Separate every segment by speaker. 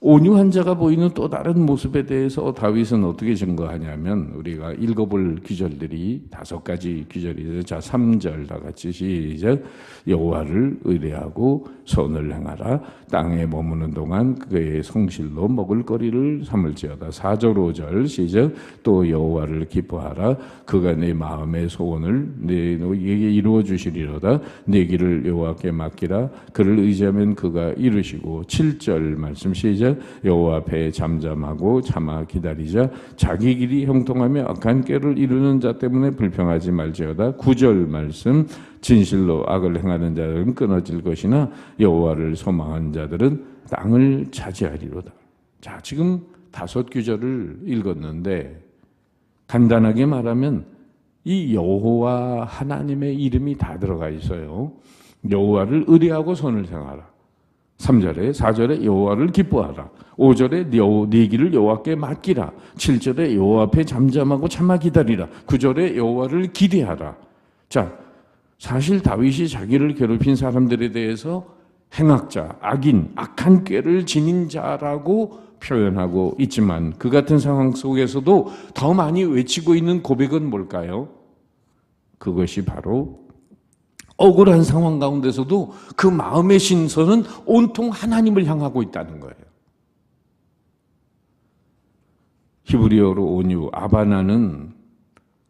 Speaker 1: 온유한 자가 보이는 또 다른 모습에 대해서 다윗은 어떻게 증거하냐면 우리가 읽어볼 귀절들이 다섯 가지 귀절이죠. 자, 3절 다 같이 시작. 여호와를 의뢰하고 선을 행하라. 땅에 머무는 동안 그의 성실로 먹을 거리를 삼을지어다. 4절 5절 시작. 또 여호와를 기뻐하라. 그가 내 마음의 소원을 내게 이루어 주시리로다. 내 길을 여호와께 맡기라. 그를 의지하면 그가 이루시고 7절 말씀 시작. 여호와 앞에 잠잠하고 참아 기다리자. 자기 길이 형통하며 악한 꾀를 이루는 자 때문에 불평하지 말지어다. 9절 말씀. 진실로 악을 행하는 자들은 끊어질 것이나 여호와를 소망한 자들은 땅을 차지하리로다. 자 지금 다섯 규절을 읽었는데 간단하게 말하면 이 여호와 하나님의 이름이 다 들어가 있어요. 여호와를 의뢰하고 손을 생하라 3절에 4절에 여호와를 기뻐하라. 5절에 여호 네 길을 여호와께 맡기라. 7절에 여호와 앞에 잠잠하고 참아 기다리라. 9절에 여호와를 기대하라. 자, 사실 다윗이 자기를 괴롭힌 사람들에 대해서 행악자, 악인, 악한 꾀를 지닌 자라고 표현하고 있지만 그 같은 상황 속에서도 더 많이 외치고 있는 고백은 뭘까요? 그것이 바로 억울한 상황 가운데서도 그 마음의 신선은 온통 하나님을 향하고 있다는 거예요. 히브리어로 온유, 아바나는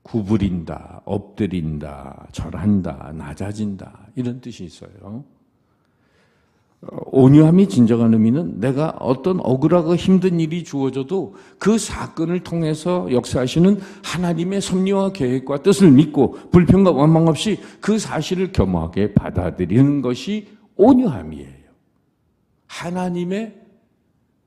Speaker 1: 구부린다, 엎드린다, 절한다, 낮아진다 이런 뜻이 있어요. 온유함이 진정한 의미는 내가 어떤 억울하고 힘든 일이 주어져도 그 사건을 통해서 역사하시는 하나님의 섭리와 계획과 뜻을 믿고 불평과 원망 없이 그 사실을 겸허하게 받아들이는 것이 온유함이에요. 하나님의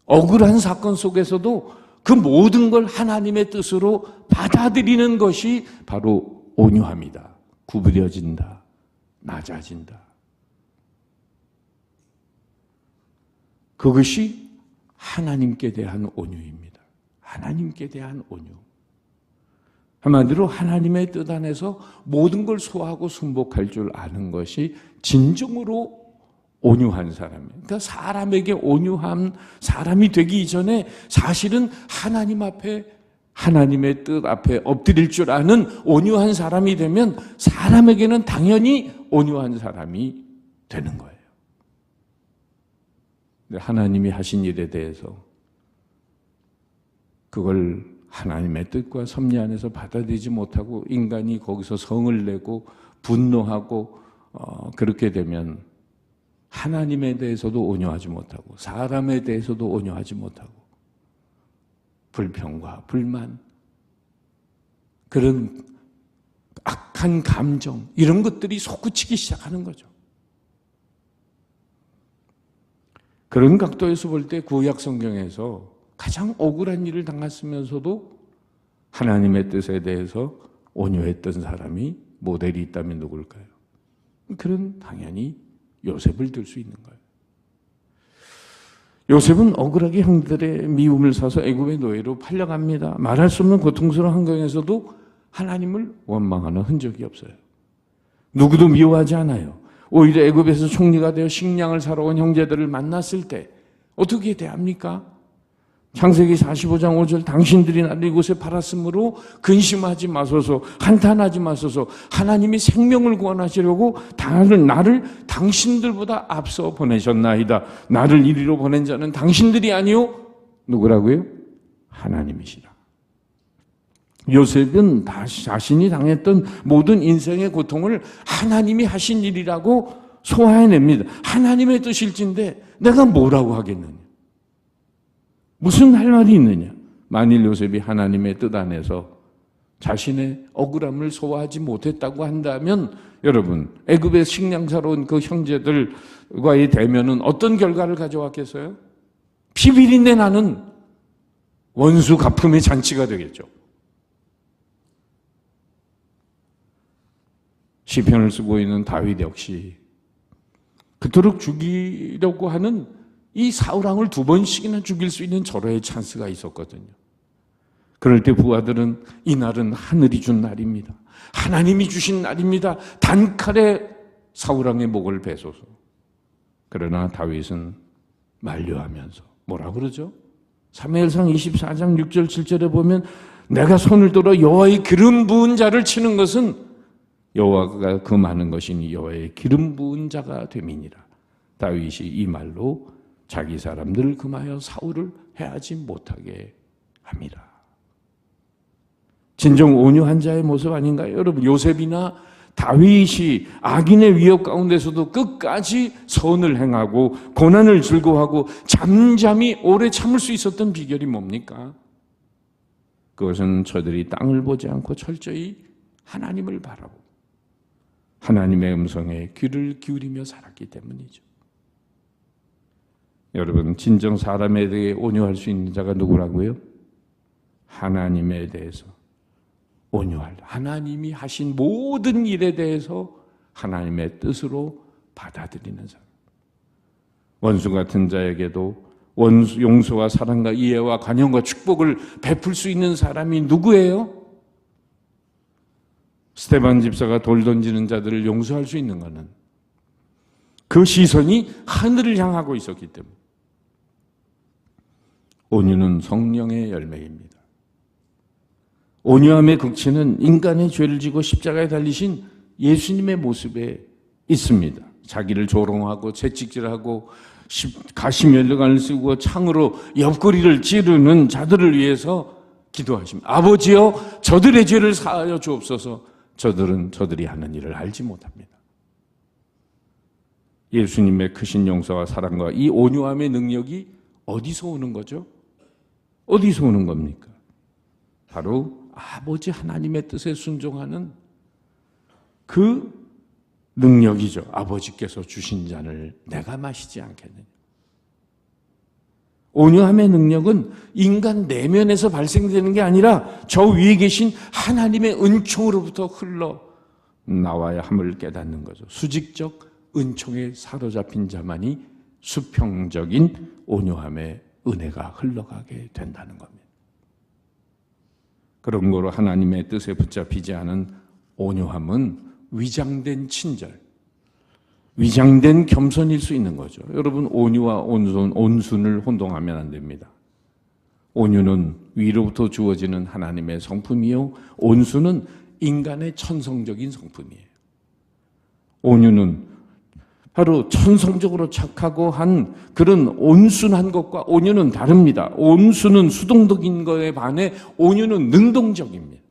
Speaker 1: 억울한 사건 속에서도 그 모든 걸 하나님의 뜻으로 받아들이는 것이 바로 온유함이다. 구부려진다. 낮아진다. 그것이 하나님께 대한 온유입니다. 하나님께 대한 온유. 한마디로 하나님의 뜻 안에서 모든 걸 소화하고 순복할 줄 아는 것이 진정으로 온유한 사람이에요. 그러니까 사람에게 온유한 사람이 되기 이전에 사실은 하나님 앞에 하나님의 뜻 앞에 엎드릴 줄 아는 온유한 사람이 되면 사람에게는 당연히 온유한 사람이 되는 거예요. 하나님이 하신 일에 대해서 그걸 하나님의 뜻과 섭리 안에서 받아들이지 못하고 인간이 거기서 성을 내고 분노하고 어, 그렇게 되면 하나님에 대해서도 온유하지 못하고 사람에 대해서도 온유하지 못하고 불평과 불만 그런 악한 감정 이런 것들이 솟구치기 시작하는 거죠. 그런 각도에서 볼 때 구약 성경에서 가장 억울한 일을 당했으면서도 하나님의 뜻에 대해서 온유했던 사람이 모델이 있다면 누굴까요? 그런 당연히 요셉을 들 수 있는 거예요. 요셉은 억울하게 형들의 미움을 사서 애굽의 노예로 팔려갑니다. 말할 수 없는 고통스러운 환경에서도 하나님을 원망하는 흔적이 없어요. 누구도 미워하지 않아요. 오히려 애굽에서 총리가 되어 식량을 사러 온 형제들을 만났을 때 어떻게 대합니까? 창세기 45장 5절 당신들이 나를 이곳에 팔았으므로 근심하지 마소서 한탄하지 마소서 하나님이 생명을 구원하시려고 나를, 나를 당신들보다 앞서 보내셨나이다 나를 이리로 보낸 자는 당신들이 아니요 누구라고요? 하나님이시라 요셉은 자신이 당했던 모든 인생의 고통을 하나님이 하신 일이라고 소화해냅니다. 하나님의 뜻일진데 내가 뭐라고 하겠느냐? 무슨 할 말이 있느냐? 만일 요셉이 하나님의 뜻 안에서 자신의 억울함을 소화하지 못했다고 한다면 여러분 애굽의 식량사로 온 그 형제들과의 대면은 어떤 결과를 가져왔겠어요? 피비린내 나는 원수 갚음의 잔치가 되겠죠. 시편을 쓰고 있는 다윗 역시 그토록 죽이려고 하는 이 사울왕을 두 번씩이나 죽일 수 있는 절호의 찬스가 있었거든요. 그럴 때 부하들은 이날은 하늘이 준 날입니다. 하나님이 주신 날입니다. 단칼에 사울왕의 목을 베소서. 그러나 다윗은 만류하면서 뭐라 그러죠? 사무엘상 24장 6절 7절에 보면 내가 손을 들어 여호와의 기름 부은 자를 치는 것은 여호와가 금하는 것이니 여호와의 기름 부은 자가 됨이니라. 다윗이 이 말로 자기 사람들을 금하여 사울을 해하지 못하게 합니다. 진정 온유한 자의 모습 아닌가요? 여러분 요셉이나 다윗이 악인의 위협 가운데서도 끝까지 선을 행하고 고난을 즐거워하고 잠잠히 오래 참을 수 있었던 비결이 뭡니까? 그것은 저들이 땅을 보지 않고 철저히 하나님을 바라보고 하나님의 음성에 귀를 기울이며 살았기 때문이죠. 여러분 진정 사람에 대해 온유할 수 있는 자가 누구라고요? 하나님에 대해서 온유할 하나님이 하신 모든 일에 대해서 하나님의 뜻으로 받아들이는 사람. 원수 같은 자에게도 원수 용서와 사랑과 이해와 관용과 축복을 베풀 수 있는 사람이 누구예요? 스테반 집사가 돌 던지는 자들을 용서할 수 있는 것은 그 시선이 하늘을 향하고 있었기 때문에 온유는 성령의 열매입니다. 온유함의 극치는 인간의 죄를 지고 십자가에 달리신 예수님의 모습에 있습니다. 자기를 조롱하고 채찍질하고 가시면류관을 쓰고 창으로 옆구리를 찌르는 자들을 위해서 기도하십니다. 아버지여 저들의 죄를 사하여 주옵소서 저들은 저들이 하는 일을 알지 못합니다. 예수님의 크신 용서와 사랑과 이 온유함의 능력이 어디서 오는 거죠? 어디서 오는 겁니까? 바로 아버지 하나님의 뜻에 순종하는 그 능력이죠. 아버지께서 주신 잔을 내가 마시지 않겠느냐. 온유함의 능력은 인간 내면에서 발생되는 게 아니라 저 위에 계신 하나님의 은총으로부터 흘러 나와야 함을 깨닫는 거죠. 수직적 은총에 사로잡힌 자만이 수평적인 온유함의 은혜가 흘러가게 된다는 겁니다. 그런 거로 하나님의 뜻에 붙잡히지 않은 온유함은 위장된 친절, 위장된 겸손일 수 있는 거죠. 여러분 온유와 온순, 온순을 혼동하면 안 됩니다. 온유는 위로부터 주어지는 하나님의 성품이요, 온순은 인간의 천성적인 성품이에요. 온유는 바로 천성적으로 착하고 한 그런 온순한 것과 온유는 다릅니다. 온순은 수동적인 것에 반해 온유는 능동적입니다.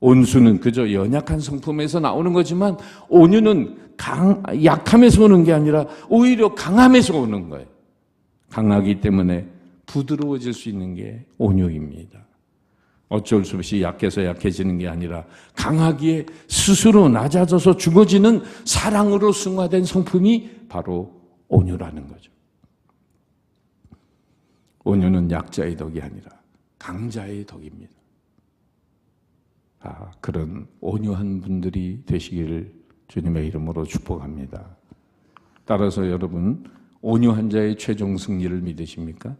Speaker 1: 온수는 그저 연약한 성품에서 나오는 거지만 온유는 강, 약함에서 오는 게 아니라 오히려 강함에서 오는 거예요. 강하기 때문에 부드러워질 수 있는 게 온유입니다. 어쩔 수 없이 약해서 약해지는 게 아니라 강하기에 스스로 낮아져서 죽어지는 사랑으로 승화된 성품이 바로 온유라는 거죠. 온유는 약자의 덕이 아니라 강자의 덕입니다. 아, 그런 온유한 분들이 되시기를 주님의 이름으로 축복합니다. 따라서 여러분, 온유한 자의 최종 승리를 믿으십니까?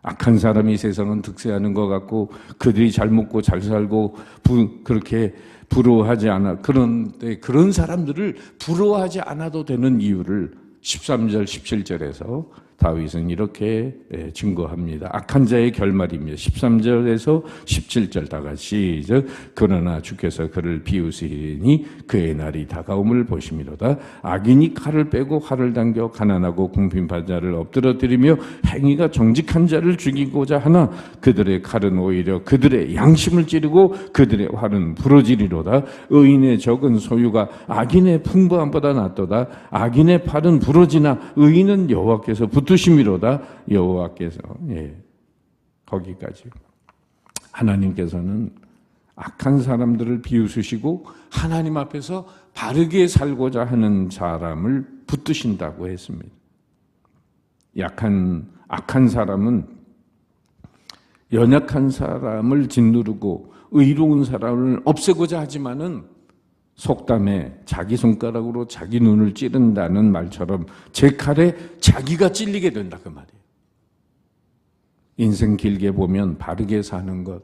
Speaker 1: 악한 사람이 세상은 득세하는 것 같고 그들이 잘 먹고 잘 살고 부, 그렇게 부러워하지 않아 그런데 그런 사람들을 부러워하지 않아도 되는 이유를 13절 17절에서 다윗은 이렇게 예, 증거합니다. 악한 자의 결말입니다. 13절에서 17절 다 같이 시작. 그러나 주께서 그를 비우시니 그의 날이 다가옴을 보심이로다. 악인이 칼을 빼고 활을 당겨 가난하고 궁핍한 자를 엎드러뜨리며 행위가 정직한 자를 죽이고자 하나 그들의 칼은 오히려 그들의 양심을 찌르고 그들의 활은 부러지리로다. 의인의 적은 소유가 악인의 풍부함보다 낫도다. 악인의 팔은 부러지나 의인은 여호와께서 붙 붙으심이로다 여호와께서 예. 거기까지 하나님께서는 악한 사람들을 비웃으시고 하나님 앞에서 바르게 살고자 하는 사람을 붙드신다고 했습니다. 약한 악한 사람은 연약한 사람을 짓누르고 의로운 사람을 없애고자 하지만은 속담에 자기 손가락으로 자기 눈을 찌른다는 말처럼 제 칼에 자기가 찔리게 된다 그 말이에요. 인생 길게 보면 바르게 사는 것,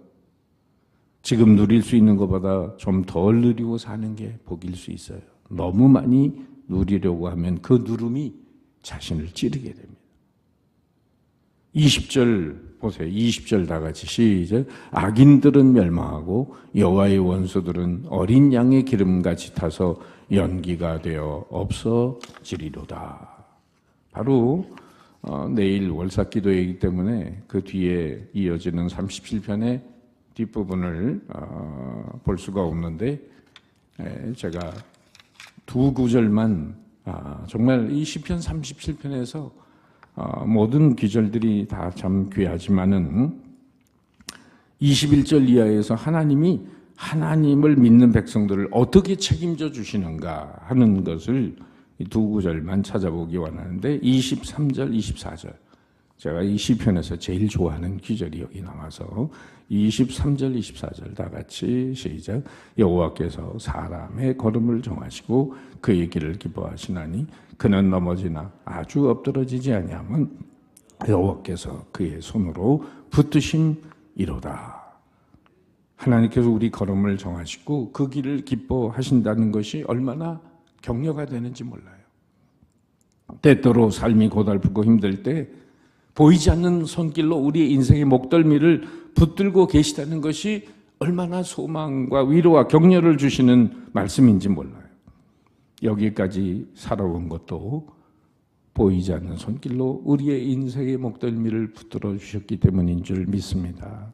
Speaker 1: 지금 누릴 수 있는 것보다 좀 덜 누리고 사는 게 복일 수 있어요. 너무 많이 누리려고 하면 그 누름이 자신을 찌르게 됩니다. 20절 보세요. 20절 다 같이 시작. 악인들은 멸망하고 여호와의 원수들은 어린 양의 기름같이 타서 연기가 되어 없어지리로다. 바로 어, 내일 월삭 기도이기 때문에 그 뒤에 이어지는 37편의 뒷부분을 어, 볼 수가 없는데 에, 제가 두 구절만 아, 정말 이 시편 37편에서 어, 모든 기절들이 다 참 귀하지만은 21절 이하에서 하나님이 하나님을 믿는 백성들을 어떻게 책임져 주시는가 하는 것을 이두 구절만 찾아보기 원하는데 23절, 24절 제가 이 시편에서 제일 좋아하는 기절이 여기 나와서 23절, 24절 다 같이 시작. 여호와께서 사람의 걸음을 정하시고 그의 길을 기뻐하시나니 그는 넘어지나 아주 엎드러지지 아니하면 여호와께서 그의 손으로 붙드심이로다. 하나님께서 우리 걸음을 정하시고 그 길을 기뻐하신다는 것이 얼마나 격려가 되는지 몰라요. 때때로 삶이 고달프고 힘들 때 보이지 않는 손길로 우리의 인생의 목덜미를 붙들고 계시다는 것이 얼마나 소망과 위로와 격려를 주시는 말씀인지 몰라요. 여기까지 살아온 것도 보이지 않는 손길로 우리의 인생의 목덜미를 붙들어 주셨기 때문인 줄 믿습니다.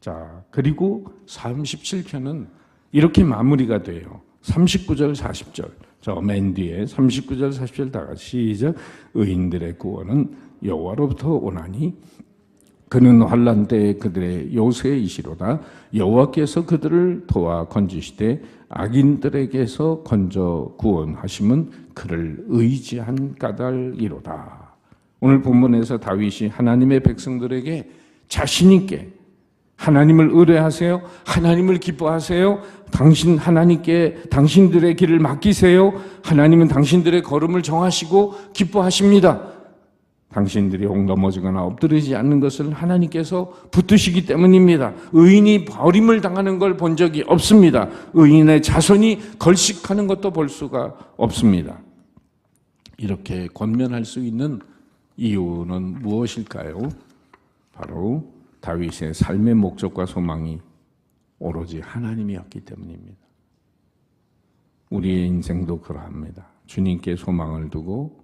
Speaker 1: 자, 그리고 37편은 이렇게 마무리가 돼요. 39절, 40절. 저 맨 뒤에 39절, 40절 다 같이 시작. 의인들의 구원은 여호와로부터 오나니 그는 환란 때에 그들의 요새이시로다. 여호와께서 그들을 도와 건지시되 악인들에게서 건져 구원하심은 그를 의지한 까닭이로다. 오늘 본문에서 다윗이 하나님의 백성들에게 자신 있게 하나님을 의뢰하세요. 하나님을 기뻐하세요. 당신 하나님께 당신들의 길을 맡기세요. 하나님은 당신들의 걸음을 정하시고 기뻐하십니다. 당신들이 혹 넘어지거나 엎드리지 않는 것을 하나님께서 붙드시기 때문입니다. 의인이 버림을 당하는 걸 본 적이 없습니다. 의인의 자손이 걸식하는 것도 볼 수가 없습니다. 이렇게 권면할 수 있는 이유는 무엇일까요? 바로 다윗의 삶의 목적과 소망이 오로지 하나님이었기 때문입니다. 우리의 인생도 그러합니다. 주님께 소망을 두고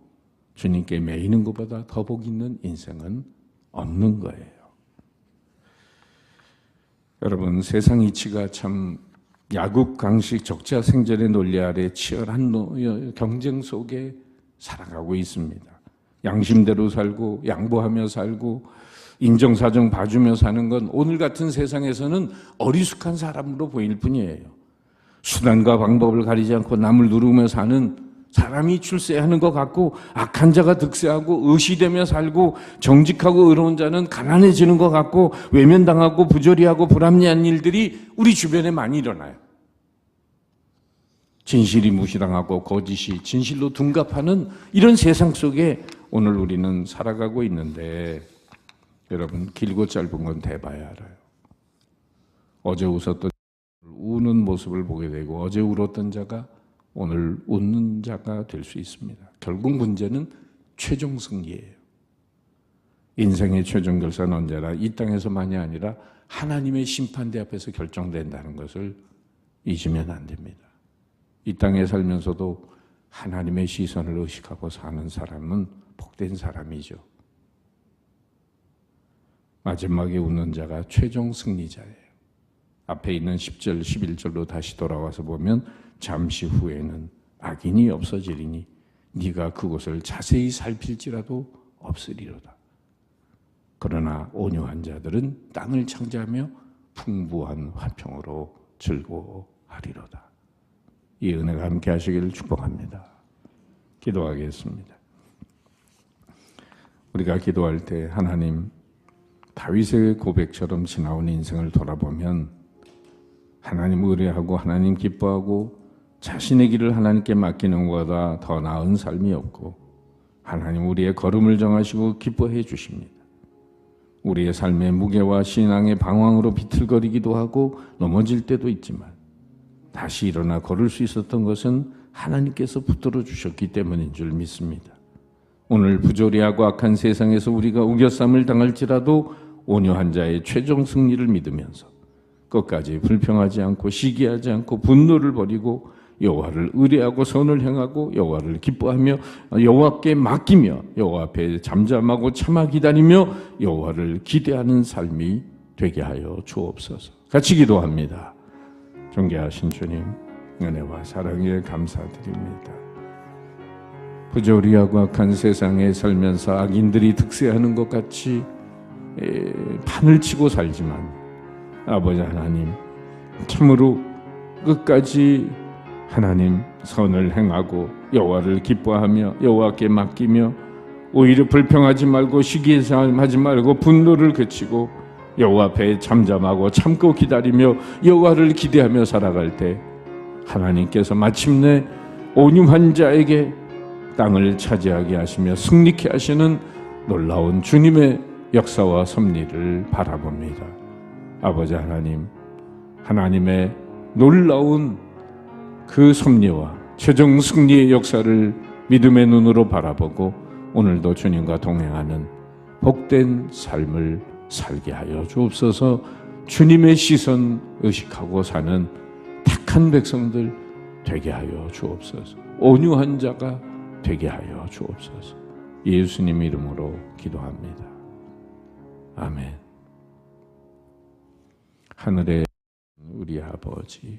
Speaker 1: 주님께 매이는 것보다 더 복 있는 인생은 없는 거예요. 여러분 세상 이치가 참 야국 강식 적자 생존의 논리 아래 치열한 노- 경쟁 속에 살아가고 있습니다. 양심대로 살고 양보하며 살고 인정사정 봐주며 사는 건 오늘 같은 세상에서는 어리숙한 사람으로 보일 뿐이에요. 수단과 방법을 가리지 않고 남을 누르며 사는 사람이 출세하는 것 같고 악한 자가 득세하고 의시되며 살고 정직하고 의로운 자는 가난해지는 것 같고 외면당하고 부조리하고 불합리한 일들이 우리 주변에 많이 일어나요. 진실이 무시당하고 거짓이 진실로 둔갑하는 이런 세상 속에 오늘 우리는 살아가고 있는데 여러분 길고 짧은 건 대봐야 알아요. 어제 웃었던 우는 모습을 보게 되고 어제 울었던 자가 오늘 웃는 자가 될 수 있습니다. 결국 문제는 최종 승리예요. 인생의 최종 결산은 언제나 이 땅에서만이 아니라 하나님의 심판대 앞에서 결정된다는 것을 잊으면 안 됩니다. 이 땅에 살면서도 하나님의 시선을 의식하고 사는 사람은 복된 사람이죠. 마지막에 웃는 자가 최종 승리자예요. 앞에 있는 10절, 11절로 다시 돌아와서 보면 잠시 후에는 악인이 없어지리니 네가 그곳을 자세히 살필지라도 없으리로다. 그러나 온유한 자들은 땅을 창조하며 풍부한 화평으로 즐거워하리로다. 이 은혜가 함께 하시기를 축복합니다. 기도하겠습니다. 우리가 기도할 때 하나님 다윗의 고백처럼 지나온 인생을 돌아보면 하나님 의뢰하고 하나님 기뻐하고 자신의 길을 하나님께 맡기는 것보다 더 나은 삶이 없고 하나님 우리의 걸음을 정하시고 기뻐해 주십니다. 우리의 삶의 무게와 신앙의 방황으로 비틀거리기도 하고 넘어질 때도 있지만 다시 일어나 걸을 수 있었던 것은 하나님께서 붙들어 주셨기 때문인 줄 믿습니다. 오늘 부조리하고 악한 세상에서 우리가 우겨쌈을 당할지라도 온유한 자의 최종 승리를 믿으면서 끝까지 불평하지 않고 시기하지 않고 분노를 버리고 여호와를 의뢰하고 선을 행하고 여호와를 기뻐하며 여호와께 맡기며 여호와 앞에 잠잠하고 참아 기다리며 여호와를 기대하는 삶이 되게 하여 주옵소서. 같이 기도합니다. 존귀하신 주님 은혜와 사랑에 감사드립니다. 부조리하고 악한 세상에 살면서 악인들이 득세하는 것 같이 에, 판을 치고 살지만 아버지 하나님 참으로 끝까지 하나님 선을 행하고 여호와를 기뻐하며 여호와께 맡기며 오히려 불평하지 말고 시기하지 말고 분노를 그치고 여호와 앞에 잠잠하고 참고 기다리며 여호와를 기대하며 살아갈 때 하나님께서 마침내 온유한 자에게 땅을 차지하게 하시며 승리케 하시는 놀라운 주님의 역사와 섭리를 바라봅니다. 아버지 하나님, 하나님의 놀라운 그 섭리와 최종 승리의 역사를 믿음의 눈으로 바라보고 오늘도 주님과 동행하는 복된 삶을 살게 하여 주옵소서 주님의 시선 의식하고 사는 택한 백성들 되게 하여 주옵소서 온유한 자가 되게 하여 주옵소서 예수님 이름으로 기도합니다. 아멘. 하늘에 우리 아버지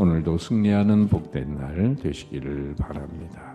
Speaker 1: 오늘도 승리하는 복된 날 되시기를 바랍니다.